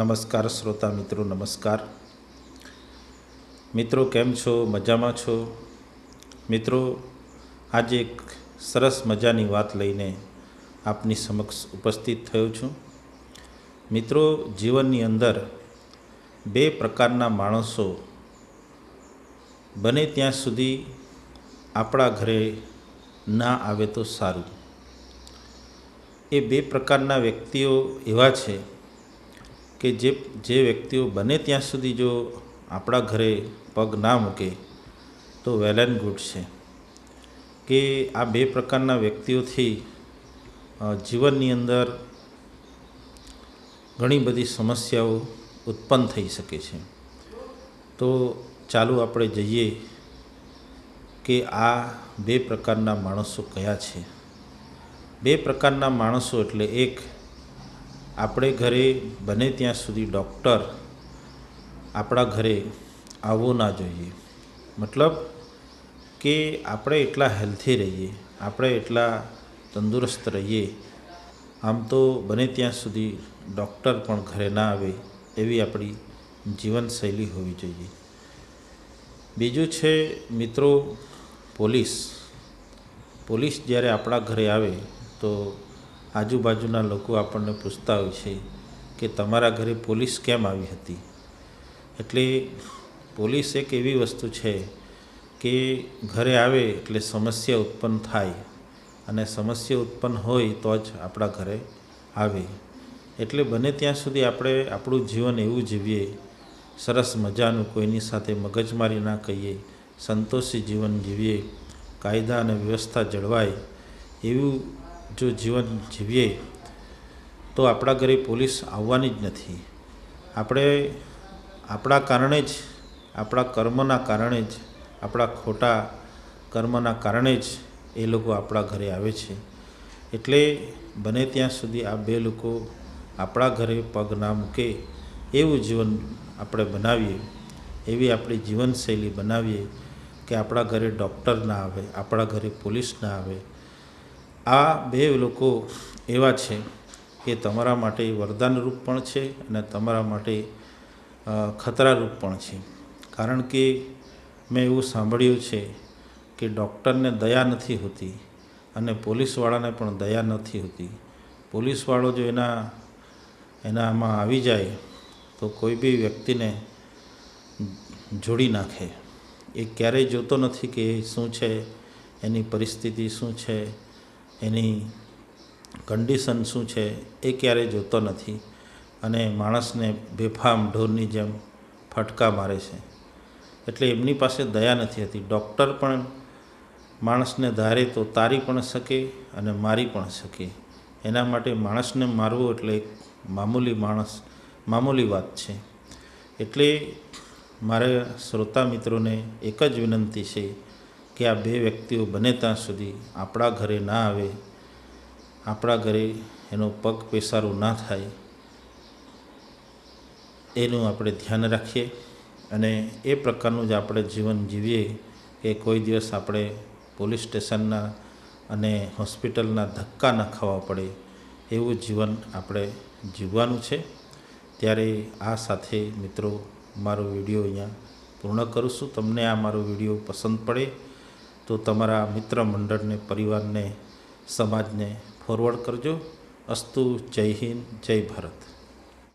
નમસ્કાર શ્રોતા મિત્રો, નમસ્કાર. મિત્રો, કેમ છો? મજામાં છો? મિત્રો, આજે એક સરસ મજાની વાત લઈને આપની સમક્ષ ઉપસ્થિત થયો છું. મિત્રો, જીવનની અંદર બે પ્રકારના માણસો બને ત્યાં સુધી આપણા ઘરે ના આવે તો સારું. એ બે પ્રકારના વ્યક્તિઓ એવા છે કે જે જે વ્યક્તિઓ બને ત્યાં સુધી જો આપણા ઘરે પગ ના મૂકે, તો વેલ એન્ડ ગુડ છે. કે આ બે પ્રકારના વ્યક્તિઓથી જીવનની અંદર ઘણી બધી સમસ્યાઓ ઉત્પન્ન થઈ શકે છે. તો ચાલો આપણે જઈએ કે આ બે પ્રકારના માણસો કયા છે. બે પ્રકારના માણસો એટલે એક આપણે ઘરે બને ત્યાં સુધી ડૉક્ટર આપણા ઘરે આવવો ના જોઈએ. મતલબ કે આપણે એટલા હેલ્થી રહીએ, આપણે એટલા તંદુરસ્ત રહીએ, આમ તો બને ત્યાં સુધી ડૉક્ટર પણ ઘરે ના આવે એવી આપણી જીવનશૈલી હોવી જોઈએ. બીજું છે મિત્રો, પોલીસ. પોલીસ જ્યારે આપણા ઘરે આવે તો આજુબાજુના લોકો આપણને પૂછતા હોય છે કે તમારા ઘરે પોલીસ કેમ આવી હતી? એટલે પોલીસ એક એવી વસ્તુ છે કે ઘરે આવે એટલે સમસ્યા ઉત્પન્ન થાય અને સમસ્યા ઉત્પન્ન હોય તો જ આપણા ઘરે આવે. એટલે બને ત્યાં સુધી આપણે આપણું જીવન એવું જીવીએ, સરસ મજાનું કોઈની સાથે મગજમારી ના કહીએ, સંતોષી જીવન જીવીએ, કાયદા અને વ્યવસ્થા જળવાય, એવું જો જીવન જીવીએ, તો આપણા ઘરે પોલીસ આવવાની જ નથી. આપણે આપણા કારણે જ, આપણા કર્મના કારણે જ, આપણા ખોટા કર્મના કારણે જ એ લોકો આપણા ઘરે આવે છે. એટલે બને ત્યાં સુધી આ બે લોકો આપણા ઘરે પગ ના મૂકે, એવું જીવન આપણે બનાવીએ, એવી આપણી જીવનશૈલી બનાવીએ કે આપણા ઘરે ડૉક્ટર ના આવે, આપણા ઘરે પોલીસ ના આવે આ બે લોકો એવા છે કે તમારા માટે વરદાનરૂપ પણ છે અને તમારા માટે ખતરારૂપ પણ છે. કારણ કે મેં એવું સાંભળ્યું છે કે ડૉક્ટરને દયા નથી હોતી અને પોલીસવાળાને પણ દયા નથી હોતી. પોલીસવાળો જો એના એનામાં આવી જાય તો કોઈ બી વ્યક્તિને જોડી નાખે. એ ક્યારેય જોતો નથી કે શું છે, એની પરિસ્થિતિ શું છે એની કન્ડિશન શું છે એ ક્યારેય જોતો નથી અને માણસને બેફામ ઢોરની જેમ ફટકા મારે છે. એટલે એમની પાસે દયા નથી હતી. ડૉક્ટર પણ માણસને ધારે તો તારી પણ શકે અને મારી પણ શકે. એના માટે માણસને મારવું એટલે એક મામૂલી માણસ, મામૂલી વાત છે. એટલે મારા શ્રોતા મિત્રોને એક જ વિનંતી છે કે આ બે વ્યક્તિઓ બને ત્યાં સુધી આપણા ઘરે ના આવે, આપણા ઘરે એનો પગ પેસારો ના થાય, એનું આપણે ધ્યાન રાખીએ અને એ પ્રકારનું જ આપણે જીવન જીવીએ કે કોઈ દિવસ આપણે પોલીસ સ્ટેશનના અને હોસ્પિટલના ધક્કા ન ખાવા પડે એવું જીવન આપણે જીવવાનું છે. ત્યારે આ સાથે મિત્રો મારો વીડિયો અહીંયા પૂર્ણ કરું છું. તમને આ મારો વીડિયો પસંદ પડે તો તમારા મિત્ર મંડળને પરિવારને સમાજને ફોરવર્ડ કરજો. અસ્તુ જય હિન્દ જય ભારત.